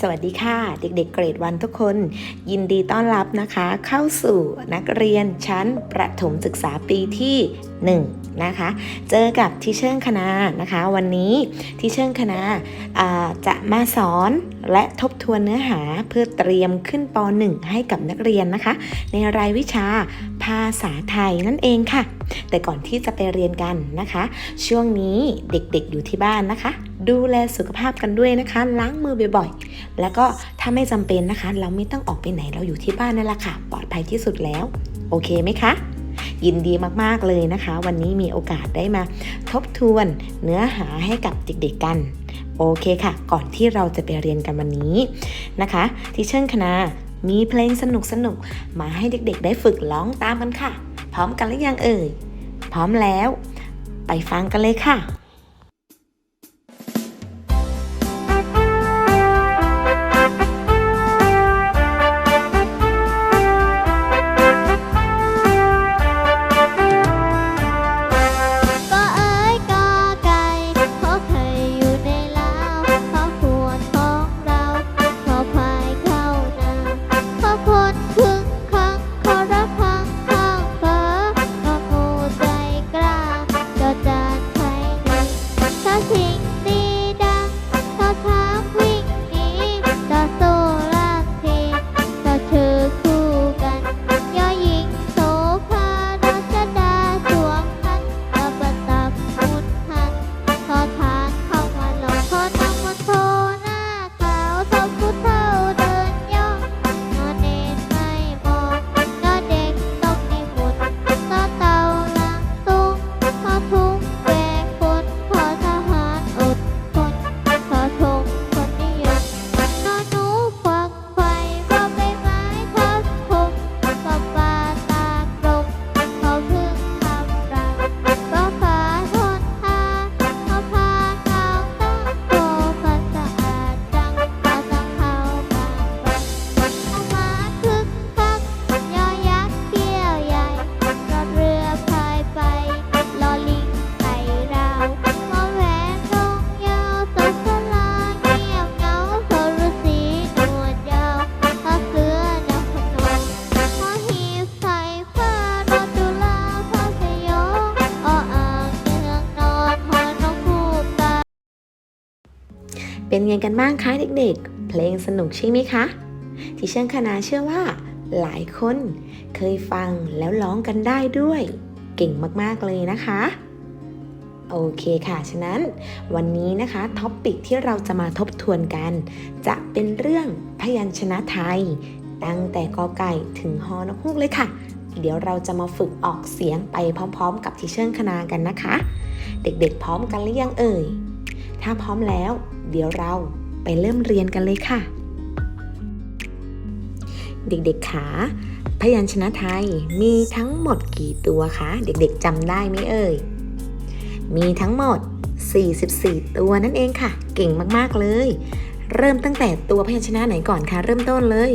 สวัสดีค่ะ เด็กๆเกรดวันทุกคน ยินดีต้อนรับนะคะ เข้าสู่นักเรียนชั้นประถมศึกษาปีที่ 1 นะคะ เจอกับทิเชิงคณานะคะ วันนี้ทิเชิงคณาาจะมาสอนและทบทวนเนื้อหาเพื่อเตรียมขึ้นป .1 ให้กับนักเรียนนะคะ ในรายวิชาภาษาไทยนั่นเองค่ะ แต่ก่อนที่จะไปเรียนกันนะคะ ช่วงนี้เด็กๆอยู่ที่บ้านนะคะ ดูแลสุขภาพกันด้วยนะคะ ล้างมือบ่อยๆ แล้วก็ถ้าไม่จำเป็นนะคะ เราไม่ต้องออกไปไหนเราอยู่ที่บ้านนั่นแหละค่ะ ปลอดภัยที่สุดแล้ว โอเคไหมคะ ยินดีมากๆเลยนะคะ วันนี้มีโอกาสได้มาทบทวนเนื้อหาให้กับเด็กๆกันโอเคค่ะ ก่อนที่เราจะไปเรียนกันวันนี้นะคะ ที่เชิงคณะมีเพลงสนุกๆมาให้เด็กๆ ได้ฝึกร้องตามกันค่ะ พร้อมกันหรือยังเอ่ย พร้อมแล้ว ไปฟังกันเลยค่ะ ไงกันบ้างคะเด็กๆ เพลงสนุกใช่ไหมคะ ที่เชิงคณะเชื่อว่า หลายคนเคยฟังแล้วร้องกันได้ด้วย เก่งมากๆเลยนะคะ โอเคค่ะ ฉะนั้นวันนี้นะคะท็อปปิกที่เราจะมาทบทวนกัน จะเป็นเรื่องพยัญชนะไทย ตั้งแต่กอไก่ถึงฮอนกฮูกเลยค่ะ เดี๋ยวเราจะมาฝึกออกเสียงไปพร้อม ๆ กับที่เชิงคณากันนะคะ เด็กๆพร้อมกันหรือยังเอ่ย ถ้าพร้อมแล้ว เดี๋ยวเราไปเริ่มเรียนกันเลยค่ะ เด็กๆขาพยัญชนะไทยมีทั้งหมดกี่ตัวคะ เด็กๆจำได้ไหมเอ่ย มีทั้งหมด 44 ตัวนั่นเองค่ะ เก่งมากๆเลย เริ่มตั้งแต่ตัวพยัญชนะไหนก่อนคะ เริ่มต้นเลย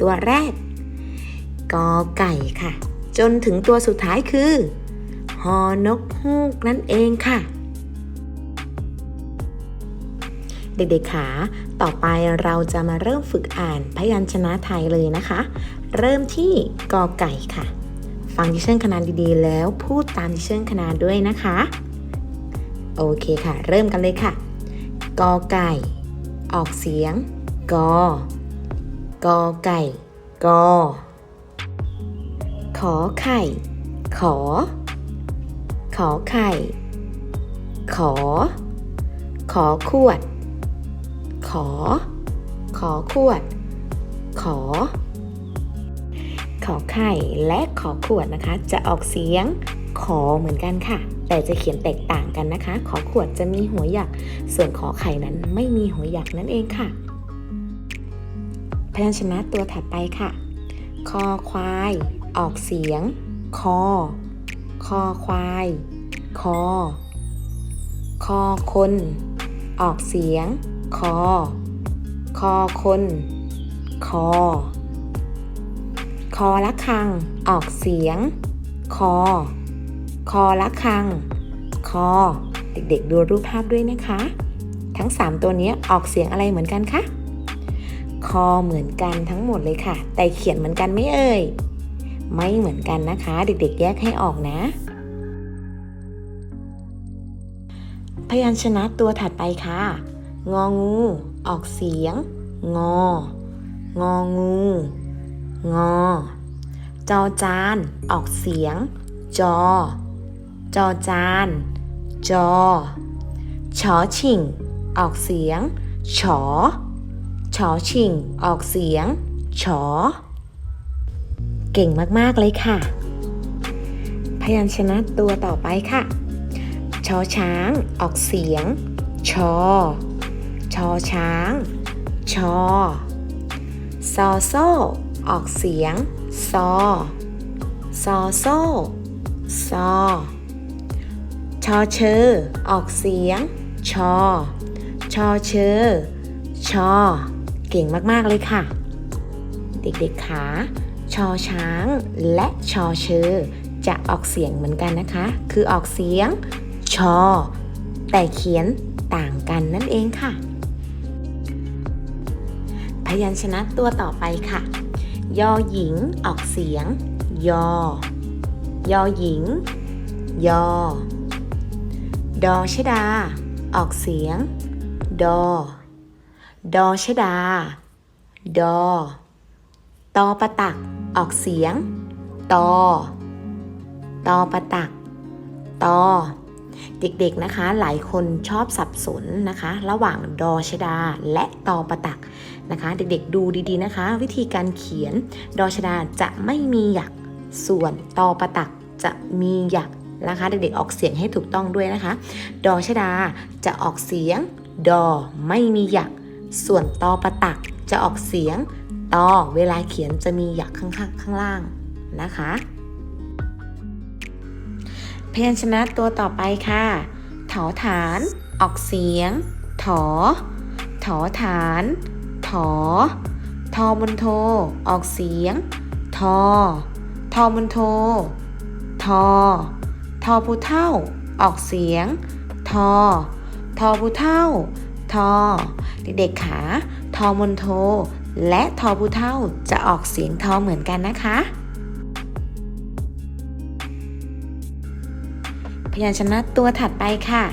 ตัวแรกกอไก่ค่ะ จนถึงตัวสุดท้ายคือฮอนกฮูกนั่นเองค่ะ เด็กๆขา ต่อไปเราจะมาเริ่มฝึกอ่านพยัญชนะไทยเลยนะคะ เริ่มที่กอไก่ค่ะ ฟังดิเชิญคณานดีๆ แล้วพูดตามดิเชิญคณานด้วยนะคะ โอเคค่ะ เริ่มกันเลยค่ะ กอไก่ ออกเสียง กอกอไก่ กอ ขอไข่ ขอ ขอไข่ ขอ ขอขวด ขอ ขอขวด ขอ ขอไข่และขอขวดนะคะ จะออกเสียงขอเหมือนกันค่ะ แต่จะเขียนแตกต่างกันนะคะ ขอขวดจะมีหัวหยัก ส่วนขอไข่นั้นไม่มีหัวหยักนั่นเองค่ะ พยัญชนะตัวถัดไปค่ะ คอควาย ออกเสียง คอ คอควาย คอ คอคน ออกเสียง คอ คอคน คอ คอละคัง ออกเสียง คอ คอละคัง คอ เด็กๆดูรูปภาพด้วยนะคะ ทั้ง 3 ตัวนี้ออกเสียงอะไรเหมือนกันคะ คอเหมือนกันทั้งหมดเลยค่ะ แต่เขียนเหมือนกันไม่เอ่ย ไม่เหมือนกันนะคะ เด็กๆ แยกให้ออกนะพยัญชนะตัวถัดไปค่ะ งองู ออกเสียง งอ งองู งอ จอจาน ออกเสียง จอ จอจาน จอ ชอชิง ออกเสียง ฉอ ชอชิง ออกเสียง ฉอ เก่งมาก ๆ เลยค่ะ พยัญชนะตัวต่อไปค่ะ ชอช้าง ออกเสียง ชอ ชอช้าง ชอ ซอโซ ออกเสียง ซอ ซอโซ ซอ ชอเชอ ออกเสียง ชอ ชอเชอ ชอ เก่งมาก ๆ เลยค่ะ เด็กๆขาชอช้างและชอเชอ จะออกเสียงเหมือนกันนะคะ คือออกเสียง ชอ แต่เขียนต่างกันนั่นเองค่ะ ยัญชนะตัวต่อไปค่ะ ยอหญิงออกเสียง ยอ ยอหญิง ยอ ดอชดา ออกเสียง ดอ ดอชดา ดอ ตอประตัก ออกเสียง ตอ ตอประตัก ตอเด็กๆ นะคะ หลายคนชอบสับสนนะคะ ระหว่างดอชดาและตอประตัก นะคะ เด็กๆดูดีๆนะคะ วิธีการเขียนดอชดาจะไม่มีหยักส่วนตอประตักจะมีหยักนะคะ เด็กๆออกเสียงให้ถูกต้องด้วยนะคะ ดอชดาจะออกเสียง ดอไม่มีหยัก ส่วนตอประตักจะออกเสียงตอเวลาเขียนจะมีหยักข้างๆข้างล่างนะคะ พยัญชนะตัวต่อไปค่ะถอฐาน ออกเสียงถอถอฐาน ถอ ทอบนโท ออกเสียง ทอ ทอบนโท ทอ ทอผู้เท่า ออกเสียง ทอ ทอผู้เท่า ทอ เด็กๆขาทอมนโท และทอผู้เท่าจะออกเสียงทอเหมือนกันนะคะ พยัญชนะตัวถัดไปค่ะ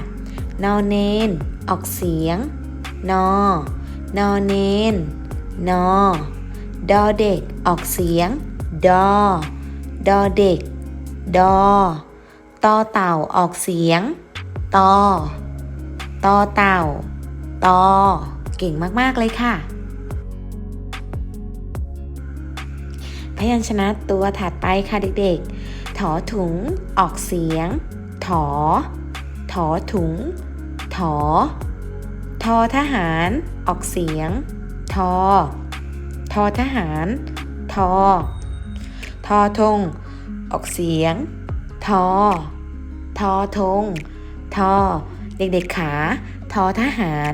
นอเนน ออกเสียง นอ นอเนน นอ ดอเด็ก ออกเสียง ดอ ดอเด็ก ดอ ตอเต่า ออกเสียง ตอ ตอเต่า ตอ เก่งมาก ๆ เลยค่ะ พยัญชนะตัวถัดไปค่ะเด็กๆ ถอถุง ออกเสียง ถอ ถอถุง ถอทอทหาร ออกเสียง ทอ ทอทหาร ทอ ทอธงออกเสียง ทอ ทอธงทอ เด็กๆขา ทอทหาร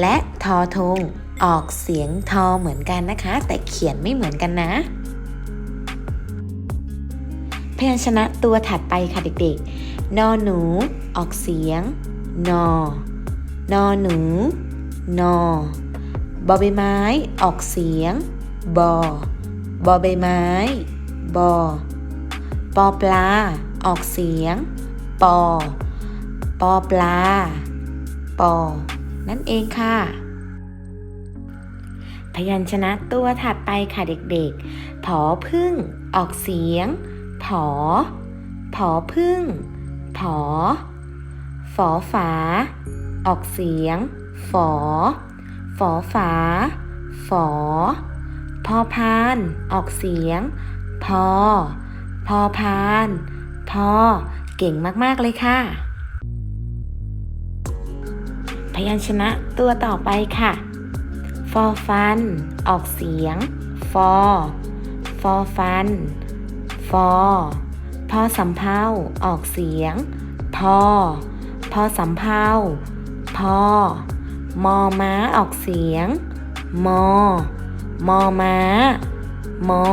และทอธงออกเสียงทอเหมือนกันนะคะ แต่เขียนไม่เหมือนกันนะ พยัญชนะตัวถัดไปค่ะเด็กๆ นอหนู ออกเสียง นอนอหนู นอบอใบไม้ ออกเสียง บอบอใบไม้ บอปอปลา ออกเสียง ปอ ปอปลา ปอ นั่นเองค่ะ พยัญชนะตัวถัดไปค่ะเด็กๆ ผอพึ่ง ออกเสียง ผอ ผอพึ่ง ผอ ฝอฝา ออกเสียง ฝอ ฝอฝา ฝอ พอพาน ออกเสียง พอ พอพาน พอ เก่งมาก ๆ เลยค่ะ พยัญชนะตัวต่อไปค่ะ ฟอฟัน ออกเสียง ฟอ ฟอฟัน ฟอ พอสำเพาออกเสียง พอ พอสำเพาพอ มอม้าออกเสียง มอ มอม้า มอ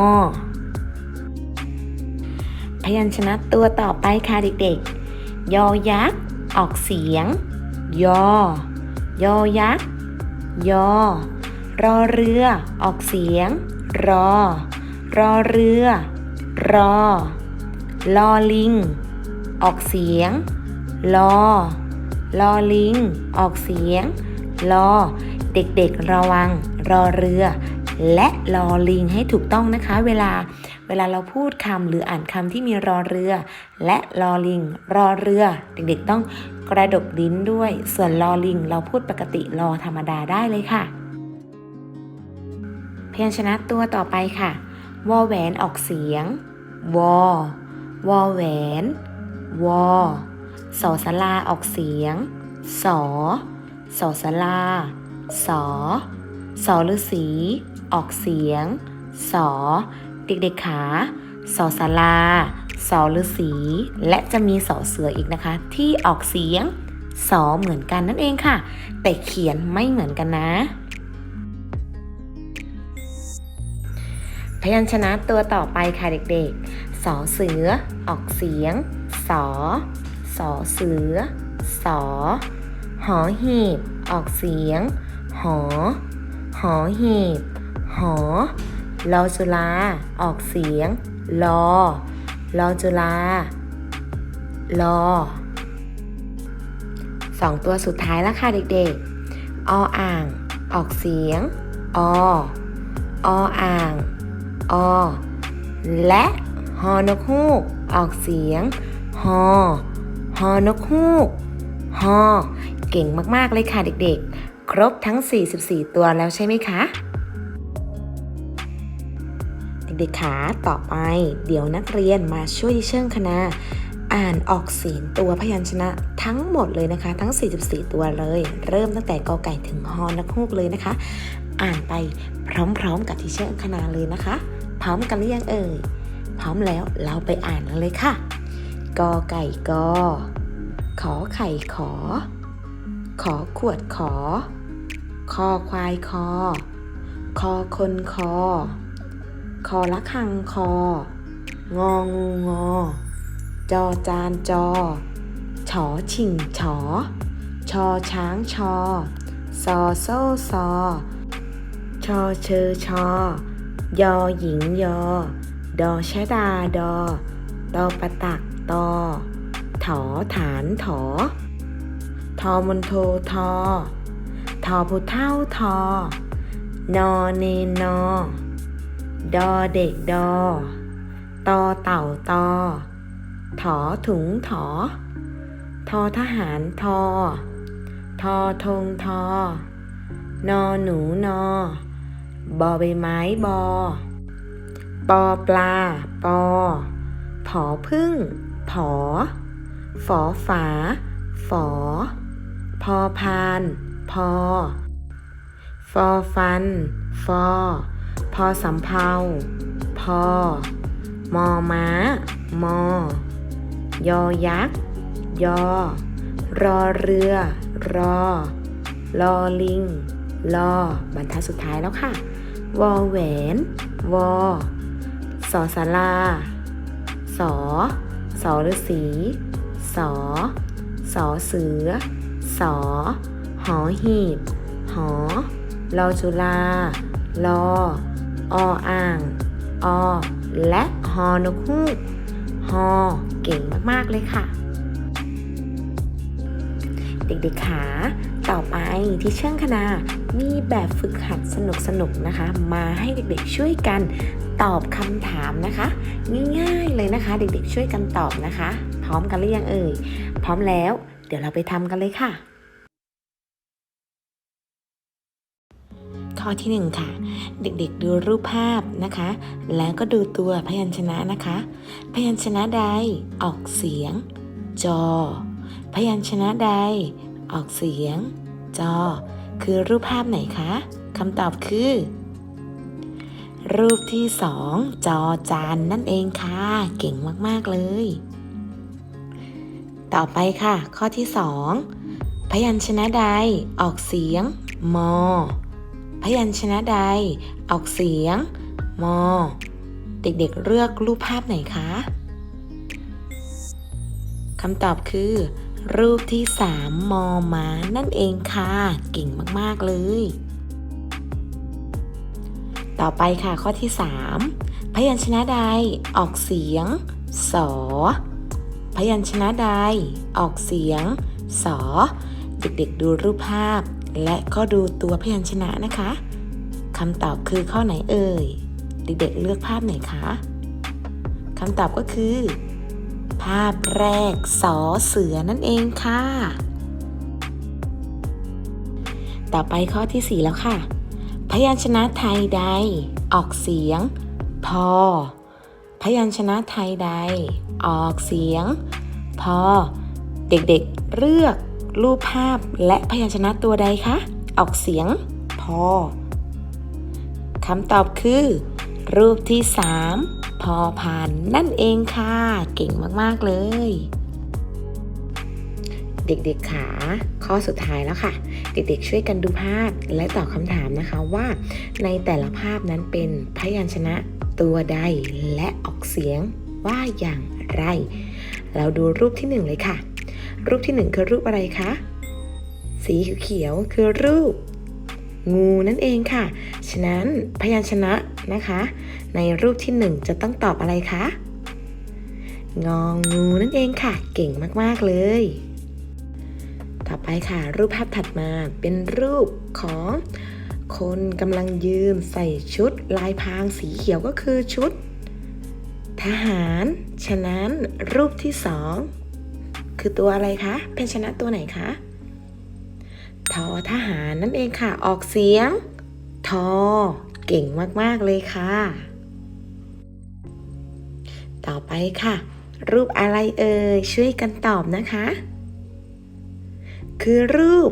พยัญชนะตัวต่อไปค่ะเด็กๆ ยอยักษ์ออกเสียง ยอ ยอยักษ์ ยอ รอเรือ ออกเสียง รอ รอเรือ รอ ลอลิง ออกเสียง ลอ ลอลิง ออกเสียง ลอ เด็กๆระวัง รอเรือ และลอลิงให้ถูกต้องนะคะ เวลาเวลาเราพูดคำหรืออ่านคำที่มีรอเรือ และลอลิง รอเรือ เด็กๆต้องกระดกลิ้นด้วย ส่วนลอลิง เราพูดปกติรอธรรมดาได้เลยค่ะ เพยัญชนะตัวต่อไปค่ะ วอแหวนออกเสียง วอ วอแหวน วอสอสลาออกเสียง สอ สอสลา สอ สอฤาษี ออกเสียง สอ เด็กๆขา สอสลา สอฤาษี และจะมีสอเสืออีกนะคะ ที่ออกเสียง สอเหมือนกันนั่นเองค่ะ แต่เขียนไม่เหมือนกันนะ พยัญชนะตัวต่อไปค่ะเด็กๆ สอเสือ ออกเสียง สอ สอเสือ สอ หอหีบ ออกเสียง หอ หอหีบ หอ ลอจุลา ออกเสียง ลอ ลอจุลา ลอสองตัวสุดท้ายแล้วค่ะเด็กๆ ออ่าง ออกเสียง อ ออ่าง อ และฮอนกฮูก ออกเสียง ฮอ ฮอนกฮูก ฮอ เก่งมากๆเลยค่ะเด็กๆ ครบทั้ง 44 ตัวแล้วใช่ไหมคะ เด็กๆขาต่อไป เดี๋ยวนักเรียนมาช่วยเชิงคณะอ่านออกเสียงตัวพยัญชนะทั้งหมดเลยนะคะ ทั้ง 44 ตัวเลย เริ่มตั้งแต่กอไก่ถึงฮอนักฮูกเลยนะคะ อ่านไปพร้อมๆกับที่เชิงคณะเลยนะคะ พร้อมกันหรือยังเอ่ยพร้อมแล้วเราไปอ่านกันเลยค่ะกอไก่กอขอไข่ขอ ขอขวดขอ คอควายคอ คอคนคอ คอละคังคอ งองูงอ จอจานจอ ฉอชิงฉอ ชอช้างชอ ซอโซ่ซอ ชอเชอชอ ยอหญิงยอ ดอชะดาดอดอประตักตอ ถอฐานถอ ทอมนโททอทอผู้เท่าทอนอเนนอดอเด็กดอตอเต่าตอถอถุงถอทอทหารทอทอธงทอนอหนูนอบอใบไม้บอปอปลาปอผอพึ่งผอฝอฝาฝอ พอพาน พอ ฟอฟัน ฟอ พอสำเพาพอ มอม้า มอ ยอยักษ์ ยอ รอเรือ รอ ลอลิง ลอบรรทัดสุดท้ายแล้วค่ะ วอแหวน วอ สอสาราสอสอฤาษีสอสอเสือ สอ หอหีบ หอ ลอจุลา ลอ ออ่าง อ และฮอนกฮูกฮอเก่งมาก ๆ เลยค่ะ เด็กๆขาต่อไปที่เชื่องคณะมีแบบฝึกหัดสนุกๆนะคะ มาให้เด็กๆช่วยกันตอบคำถามนะคะ ง่ายๆเลยนะคะ เด็กๆช่วยกันตอบนะคะ พร้อมกันหรือยังเอ่ย พร้อมแล้ว เดี๋ยวเราไปทำกันเลยค่ะ อที่หนึ่งค่ะ เด็กๆดูรูปภาพนะคะ แล้วก็ดูตัวพยัญชนะนะคะ พยัญชนะใดออกเสียง จอ พยัญชนะใดออกเสียง จอ คือรูปภาพไหนคะคำตอบคือ รูปที่สองจอจานนั่นเองค่ะ เก่งมากๆเลย ต่อไปค่ะ ข้อที่สองพยัญชนะใดออกเสียง มอ พยัญชนะใด ออกเสียง มอ เด็กๆเลือกรูปภาพไหนคะคำตอบคือ รูปที่สามมอมานั่นเองค่ะ เก่งมาก ๆ เลย ต่อไปค่ะข้อที่ 3 พยัญชนะใด ออกเสียง สอ พยัญชนะใด ออกเสียง สอ เด็ก ๆ ดูรูปภาพ และก็ดูตัวพยัญชนะนะคะคำตอบคือข้อไหนเอ่ย เด็กๆเลือกภาพไหนคะคำตอบก็คือ ภาพแรกสอเสือนั่นเองค่ะ ต่อไปข้อที่ 4 แล้วค่ะ พยัญชนะไทยใด ออกเสียง พอ พยัญชนะไทยใด ออกเสียง พอ เด็กๆเลือก รูปภาพและพยัญชนะตัวใดคะ ออกเสียง พอ คำตอบคือ รูปที่ 3 พอผ่านนั่นเองค่ะ เก่งมาก ๆ เลย เด็กๆขาข้อสุดท้ายแล้วค่ะ เด็กๆช่วยกันดูภาพและตอบคำถามนะคะว่า ในแต่ละภาพนั้นเป็นพยัญชนะตัวใดและออกเสียงว่าอย่างไร เราดูรูปที่หนึ่งเลยค่ะ รูปที่หนึ่งคือรูปอะไรคะ สีเขียวคือรูป งูนั่นเองค่ะ ฉะนั้นพยัญชนะนะคะ ในรูปที่หนึ่งจะต้องตอบอะไรคะ งองูนั่นเองค่ะ เก่งมาก ๆ เลย ต่อไปค่ะ รูปภาพถัดมาเป็นรูปของคนกำลังยืนใส่ชุดลายพรางสีเขียวก็คือชุด ทหาร ฉะนั้นรูปที่สอง คือตัวอะไรคะเป็นชนะตัวไหนคะทอทหารนั่นเองค่ะ ออกเสียง ทอ เก่งมาก ๆ เลยค่ะ ต่อไปค่ะ รูปอะไรเอ่ย ช่วยกันตอบนะคะ คือรูป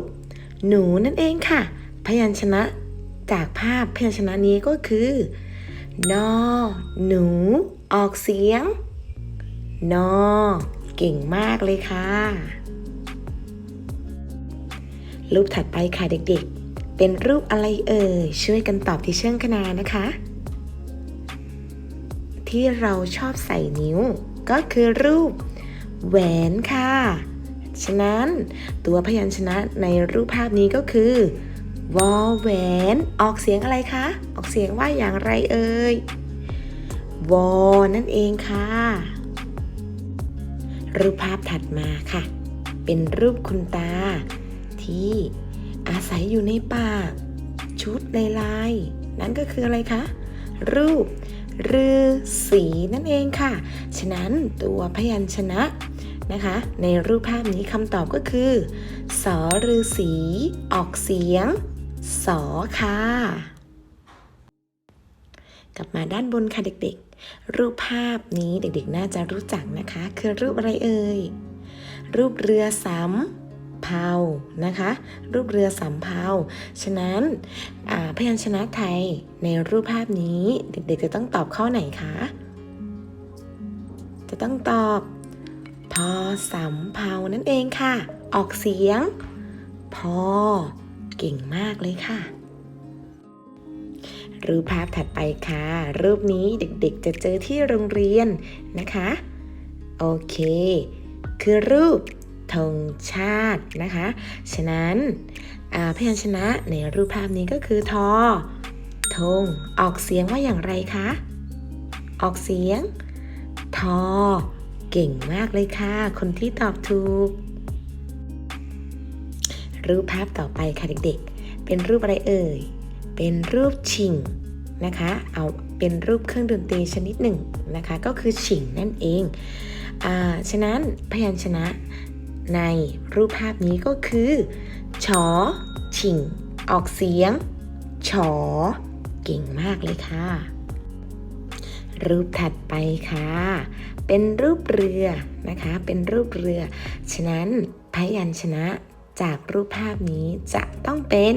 หนูนั่นเองค่ะ พยัญชนะจากภาพพยัญชนะนี้ก็คือนอ หนู ออกเสียง นอ เก่งมากเลยค่ะ รูปถัดไปค่ะเด็กๆ เป็นรูปอะไรเอ่ย ช่วยกันตอบที่เชื่องคณานะคะ ที่เราชอบใส่นิ้ว ก็คือรูปแหวนค่ะ ฉะนั้นตัวพยัญชนะในรูปภาพนี้ก็คือวอแหวน ออกเสียงอะไรคะ ออกเสียงว่าอย่างไรเอ่ยวอนั่นเองค่ะ รูปภาพถัดมาค่ะ เป็นรูปคุณตา ที่อาศัยอยู่ในป่า ชุดในลาย นั่นก็คืออะไรคะ รูปรือสีนั่นเองค่ะ ฉะนั้นตัวพยัญชนะนะคะ ในรูปภาพนี้คำตอบก็คือ สอรือสีออกเสียง สอค่ะ กลับมาด้านบนค่ะเด็กๆ รูปภาพนี้เด็กๆ น่าจะรู้จักนะคะ คือรูปอะไรเอ่ย รูปเรือสำเภานะคะ รูปเรือสำเภา ฉะนั้นอ่าพยัญชนะไทยในรูปภาพนี้เด็กๆ จะต้องตอบข้อไหนคะ จะต้องตอบพอสำเภานั่นเองค่ะ ออกเสียง พอ เก่งมากเลยค่ะ รูปภาพถัดไปค่ะ รูปนี้เด็กๆจะเจอที่โรงเรียนนะคะ โอเค คือรูปธงชาตินะคะ ฉะนั้นพยัญชนะในรูปภาพนี้ก็คือทอธงออกเสียงว่าอย่างไรคะ ออกเสียง ทอ เก่งมากเลยค่ะ คนที่ตอบถูก รูปภาพต่อไปค่ะเด็กๆ เป็นรูปอะไรเอ่ย เป็นรูปชิงนะคะ เอาเป็นรูปเครื่องดนตรีชนิดหนึ่งนะคะ ก็คือฉิงนั่นเองอาฉะนั้นพยัญชนะในรูปภาพนี้ก็คือชอชิง ออกเสียงชอเก่งมากเลยค่ะ รูปถัดไปค่ะ เป็นรูปเรือนะคะ เป็นรูปเรือ ฉะนั้นพยัญชนะจากรูปภาพนี้จะต้องเป็น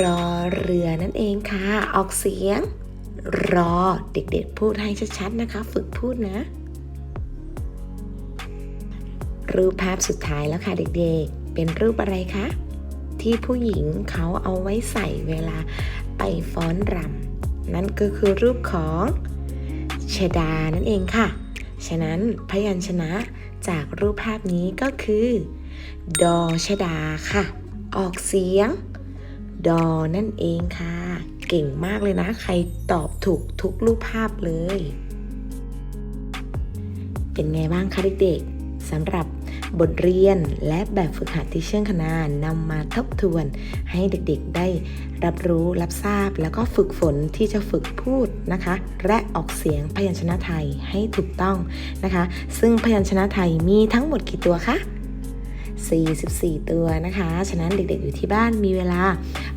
รอเรือนั่นเองค่ะ ออกเสียง รอเด็กๆพูดให้ชัดๆนะคะ ฝึกพูดนะ รูปภาพสุดท้ายแล้วค่ะเด็กๆ เป็นรูปอะไรคะ ที่ผู้หญิงเขาเอาไว้ใส่เวลาไปฟ้อนรำนั่นก็คือรูปของชดานั่นเองค่ะ ฉะนั้นพยัญชนะจากรูปภาพนี้ก็คือ ดอชดาค่ะ ออกเสียง ดอนั่นเองค่ะ เก่งมากเลยนะ ใครตอบถูกทุกรูปภาพเลย เป็นไงบ้างคะเด็กๆสำหรับบทเรียนและแบบฝึกหัดที่เชื่องคณานำมาทบทวน ให้เด็กๆได้รับรู้รับทราบแล้วก็ฝึกฝนที่จะฝึกพูดนะคะ และออกเสียงพยัญชนะไทยให้ถูกต้องนะคะ ซึ่งพยัญชนะไทยมีทั้งหมดกี่ตัวคะ 44 ตัวนะคะ ฉะนั้นเด็กๆอยู่ที่บ้านมีเวลา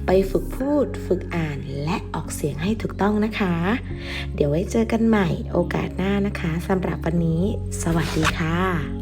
ไปฝึกพูด ฝึกอ่านและออกเสียงให้ถูกต้องนะคะ เดี๋ยวไว้เจอกันใหม่โอกาสหน้านะคะสำหรับวันนี้ สวัสดีค่ะ